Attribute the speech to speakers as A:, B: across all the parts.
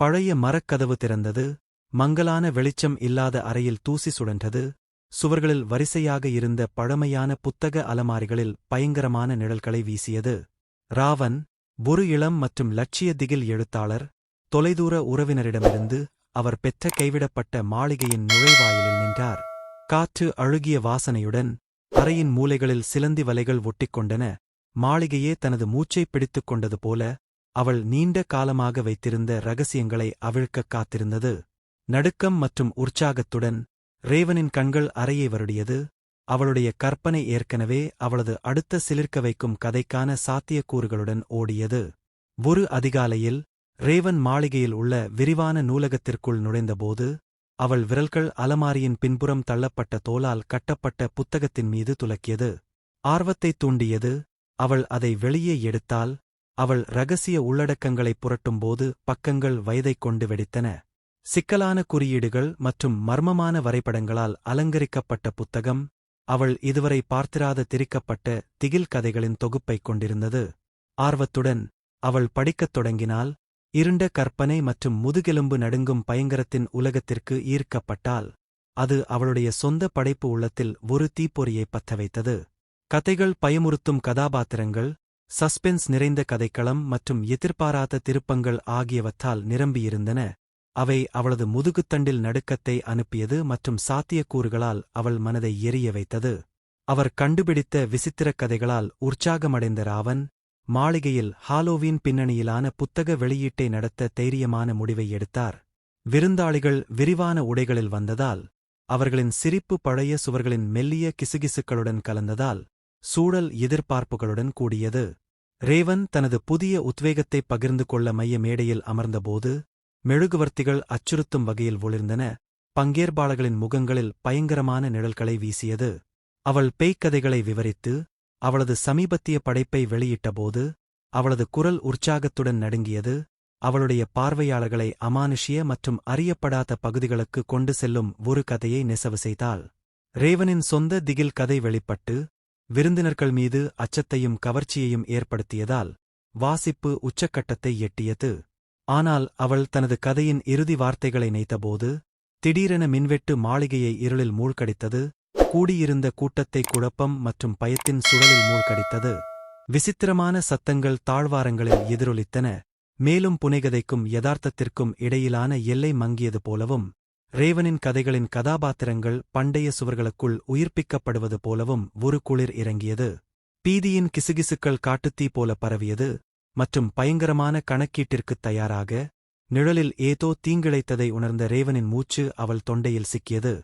A: பழைய மரக்கதவு திறந்தது மங்கலான வெளிச்சம் இல்லாத அறையில் தூசி சுழன்றது சுவர்களில் வரிசையாக இருந்த பழமையான புத்தக அலமாரிகளில் பயங்கரமான நிழல்களை வீசியது. ராவன் ஒரு இளம் மற்றும் லட்சிய திகில் எழுத்தாளர் தொலைதூர உறவினரிடமிருந்து அவர் பெற்ற கைவிடப்பட்ட மாளிகையின் நுழைவாயிலில் நின்றார். காற்று அழுகிய வாசனையுடன் அறையின் மூலைகளில் சிலந்தி வலைகள் ஒட்டிக்கொண்டன. மாளிகையே தனது மூச்சைப் பிடித்துக் கொண்டது போல அவள் நீண்ட காலமாக வைத்திருந்த ரகசியங்களை அவிழ்க்கக் காத்திருந்தது. நடுக்கம் மற்றும் உற்சாகத்துடன் ரேவனின் கண்கள் அறையை வருடியது. அவளுடைய கற்பனை ஏற்கனவே அவளது அடுத்த சிலிர்க்க வைக்கும் கதைக்கான சாத்தியக்கூறுகளுடன் ஓடியது. ஒரு அதிகாலையில் ரேவன் மாளிகையில் உள்ள விரிவான நூலகத்திற்குள் நுழைந்தபோது அவள் விரல்கள் அலமாரியின் பின்புறம் தள்ளப்பட்ட தோலால் கட்டப்பட்ட புத்தகத்தின் மீது துலக்கியது. ஆர்வத்தைத் தூண்டியது. அவள் அதை வெளியே எடுத்தால் அவள் ரகசிய உள்ளடக்கங்களைப் புரட்டும்போது பக்கங்கள் வயதைக் கொண்டு வெடித்தன. சிக்கலான குறியீடுகள் மற்றும் மர்மமான வரைபடங்களால் அலங்கரிக்கப்பட்ட புத்தகம். அவள் இதுவரை பார்த்திராத திரிக்கப்பட்ட திகில் கதைகளின் தொகுப்பைக் கொண்டிருந்தது. ஆர்வத்துடன் அவள் படிக்கத் தொடங்கினால் இருண்ட கற்பனை மற்றும் முதுகெலும்பு நடுங்கும் பயங்கரத்தின் உலகத்திற்கு ஈர்க்கப்பட்டால் அது அவளுடைய சொந்த படைப்பு உள்ளத்தில் ஒரு தீப்பொறியை பத்த வைத்தது. கதைகள் பயமுறுத்தும் கதாபாத்திரங்கள் சஸ்பென்ஸ் நிறைந்த கதைக்களம் மற்றும் எதிர்பாராத திருப்பங்கள் ஆகியவற்றால் நிரம்பியிருந்தன. அவை அவளது முதுகுத்தண்டில் நடுக்கத்தை அனுப்பியது மற்றும் சாத்தியக்கூறுகளால் அவள் மனதை எரிய வைத்தது. அவர் கண்டுபிடித்த விசித்திரக் கதைகளால் உற்சாகமடைந்த ராவன் மாளிகையில் ஹாலோவீன் பின்னணியிலான புத்தக வெளியீட்டை நடத்த தைரியமான முடிவை எடுத்தார். விருந்தாளிகள் விரிவான உடைகளில் வந்ததால் அவர்களின் சிரிப்பு பழைய சுவர்களின் மெல்லிய கிசுகிசுக்களுடன் கலந்ததால் சூழல் எதிர்பார்ப்புகளுடன் கூடியது. ரேவன் தனது புதிய உத்வேகத்தை பகிர்ந்து கொள்ள மைய மேடையில் அமர்ந்தபோது மெழுகுவர்த்திகள் அச்சுறுத்தும் வகையில் ஒளிர்ந்தன. பங்கேற்பாளர்களின் முகங்களில் பயங்கரமான நிழல்களை வீசியது. அவள் பேய்க்கதைகளை விவரித்து அவளது சமீபத்திய படைப்பை வெளியிட்டபோது அவளது குரல் உற்சாகத்துடன் நடுங்கியது. அவளுடைய பார்வையாளர்களை அமானுஷிய மற்றும் அறியப்படாத பகுதிகளுக்கு கொண்டு செல்லும் ஒரு கதையை நெசவு செய்தாள். ரேவனின் சொந்த திகில் கதை வெளிப்பட்டு விருந்தினர்கள் மீது அச்சத்தையும் கவர்ச்சியையும் ஏற்படுத்தியதால் வாசிப்பு உச்சக்கட்டத்தை எட்டியது. ஆனால் அவள் தனது கதையின் இறுதி வார்த்தைகளை நெய்த்தபோது திடீரென மின்வெட்டு மாளிகையை இருளில் மூழ்கடித்தது. கூடியிருந்த கூட்டத்தை குழப்பம் மற்றும் பயத்தின் சுழலில் மூழ்கடித்தது. விசித்திரமான சத்தங்கள் தாழ்வாரங்களில் எதிரொலித்தன. மேலும் புனைகதைக்கும் யதார்த்தத்திற்கும் இடையிலான எல்லை மங்கியது போலவும் ரேவனின் கதைகளின் கதாபாத்திரங்கள் பண்டைய சுவர்களுக்குள் உயிர்ப்பிக்கப்படுவது போலவும் ஒரு குளிர் இறங்கியது. பீதியின் கிசுகிசுக்கள் காட்டுத்தீ போல பரவியது மற்றும் பயங்கரமான கணக்கீட்டிற்குத் தயாராக நிழலில் ஏதோ தீங்கிழைத்ததை உணர்ந்த ரேவனின் மூச்சு அவள் தொண்டையில் சிக்கியது.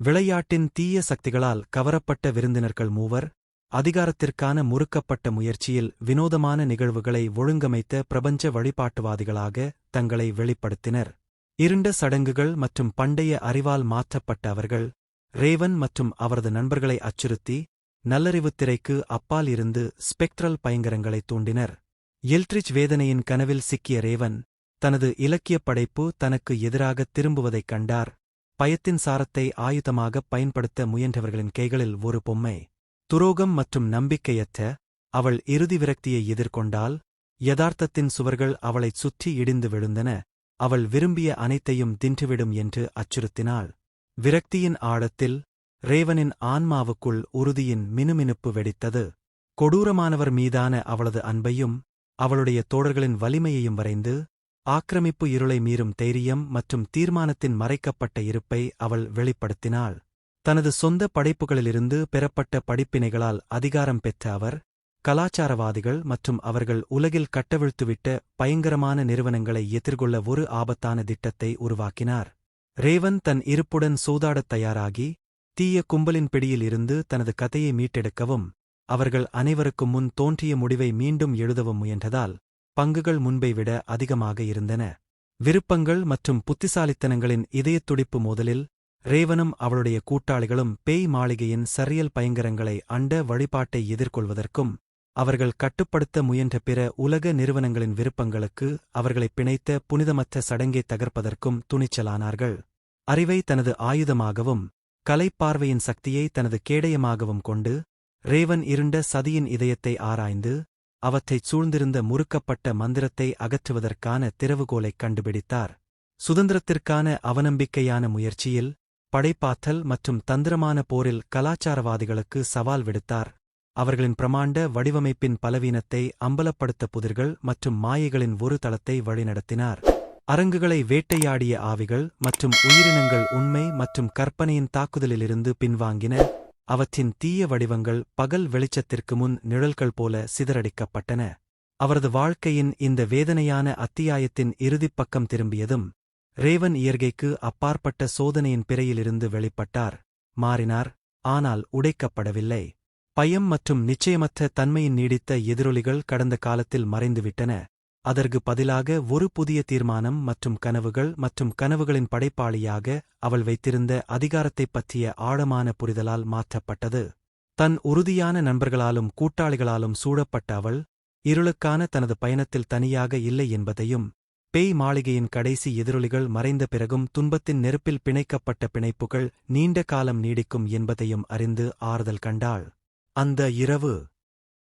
A: விளையாட்டின் தீய சக்திகளால் கவரப்பட்ட விருந்தினர்கள் மூவர் அதிகாரத்திற்கான முறுக்கப்பட்ட முயற்சியில் வினோதமான நிகழ்வுகளை ஒழுங்கமைத்த பிரபஞ்ச வழிபாட்டுவாதிகளாக தங்களை வெளிப்படுத்தினர். இருண்ட சடங்குகள் மற்றும் பண்டைய அறிவால் மாற்றப்பட்ட அவர்கள் ரேவன் மற்றும் அவரது நண்பர்களை அச்சுறுத்தி நல்லறிவுத் திரைக்கு அப்பால் இருந்து ஸ்பெக்ட்ரல் பயங்கரங்களைத் தூண்டினர். எல்ட்ரிச் வேதனையின் கனவில் சிக்கிய ரேவன் தனது இலக்கியப் படைப்பு தனக்கு எதிராகத் திரும்புவதைக் கண்டார். பயத்தின் சாரத்தை ஆயுதமாகப் பயன்படுத்த முயன்றவர்களின் கைகளில் ஒரு பொம்மை துரோகம் மற்றும் நம்பிக்கையற்ற அவள் இறுதி விரக்தியை எதிர்கொண்டால் யதார்த்தத்தின் சுவர்கள் அவளைச் சுற்றி இடிந்து விழுந்தன. அவள் விரும்பிய அனைத்தையும் தின்றுவிடும் என்று அச்சுறுத்தினாள். விரக்தியின் ஆழத்தில் ரேவனின் ஆன்மாவுக்குள் உறுதியின் மினுமினுப்பு வெடித்தது. கொடூரமானவர் மீதான அவளது அன்பையும் அவளுடைய தோழர்களின் வலிமையையும் வரைந்து ஆக்கிரமிப்பு இருளை மீறும் தைரியம் மற்றும் தீர்மானத்தின் மறைக்கப்பட்ட இருப்பை அவள் வெளிப்படுத்தினாள். தனது சொந்த படைப்புகளிலிருந்து பெறப்பட்ட படிப்பினைகளால் அதிகாரம் பெற்ற அவர் கலாச்சாரவாதிகள் மற்றும் அவர்கள் உலகில் கட்டவிழ்த்துவிட்ட பயங்கரமான நிறுவனங்களை எதிர்கொள்ள ஒரு ஆபத்தான திட்டத்தை உருவாக்கினார். ரேவன் தன் இருப்புடன் சூதாடத் தயாராகி தீய கும்பலின் பிடியில் இருந்து தனது கதையை மீட்டெடுக்கவும் அவர்கள் அனைவருக்கும் முன் தோன்றிய முடிவை மீண்டும் எழுதவும் முயன்றதால் பங்குகள் முன்பை விட அதிகமாக இருந்தன. விருப்பங்கள் மற்றும் புத்திசாலித்தனங்களின் இதயத்துடிப்பு மோதலில் ரேவனும் அவளுடைய கூட்டாளிகளும் பேய் மாளிகையின் சரியல் பயங்கரங்களை அண்ட வழிபாட்டை எதிர்கொள்வதற்கும் அவர்கள் கட்டுப்படுத்த முயன்ற பிற உலக நிறுவனங்களின் விருப்பங்களுக்கு அவர்களை பிணைத்த புனிதமற்ற சடங்கை தகர்ப்பதற்கும் துணிச்சலானார்கள். அறிவை தனது ஆயுதமாகவும் கலைப்பார்வையின் சக்தியை தனது கேடயமாகவும் கொண்டு ரேவன் இருண்ட சதியின் இதயத்தை ஆராய்ந்து அவற்றைச் சூழ்ந்திருந்த முறுக்கப்பட்ட மந்திரத்தை அகற்றுவதற்கான திறவுகோலைக் கண்டுபிடித்தார். சுதந்திரத்திற்கான அவநம்பிக்கையான முயற்சியில் படைப்பாற்றல் மற்றும் தந்திரமான போரில் கலாச்சாரவாதிகளுக்கு சவால் விடுத்தார். அவர்களின் பிரமாண்ட வடிவமைப்பின் பலவீனத்தை அம்பலப்படுத்த புதிர்கள் மற்றும் மாயைகளின் ஒரு தளத்தை வழிநடத்தினார். அரங்குகளை வேட்டையாடிய ஆவிகள் மற்றும் உயிரினங்கள் உண்மை மற்றும் கற்பனையின் தாக்குதலிலிருந்து பின்வாங்கின அவற்றின் தீய வடிவங்கள் பகல் வெளிச்சத்திற்கு முன் நிழல்கள் போல சிதறடிக்கப்பட்டன. அவரது வாழ்க்கையின் இந்த வேதனையான அத்தியாயத்தின் இறுதிப் பக்கம் திரும்பியதும் ரேவன் இயற்கைக்கு அப்பாற்பட்ட சோதனையின் பிறையிலிருந்து வெளிப்பட்டார். மாறினார் ஆனால் உடைக்கப்படவில்லை. பயம் மற்றும் நிச்சயமற்ற தன்மையின் நீடித்த எதிரொலிகள் கடந்த காலத்தில் மறைந்துவிட்டன. அதற்கு பதிலாக ஒரு புதிய தீர்மானம் மற்றும் கனவுகள் மற்றும் கனவுகளின் படைப்பாளியாக அவள் வைத்திருந்த அதிகாரத்தைப் பற்றிய ஆழமான புரிதலால் மாற்றப்பட்டது. தன் உறுதியான நண்பர்களாலும் கூட்டாளிகளாலும் சூழப்பட்ட அவள் இருளுக்கான தனது பயணத்தில் தனியாக இல்லை என்பதையும் பேய் மாளிகையின் கடைசி எதிரொலிகள் மறைந்த பிறகும் துன்பத்தின் நெருப்பில் பிணைக்கப்பட்ட பிணைப்புகள் நீண்ட காலம் நீடிக்கும் என்பதையும் அறிந்து ஆறுதல் கண்டாள். அந்த இரவு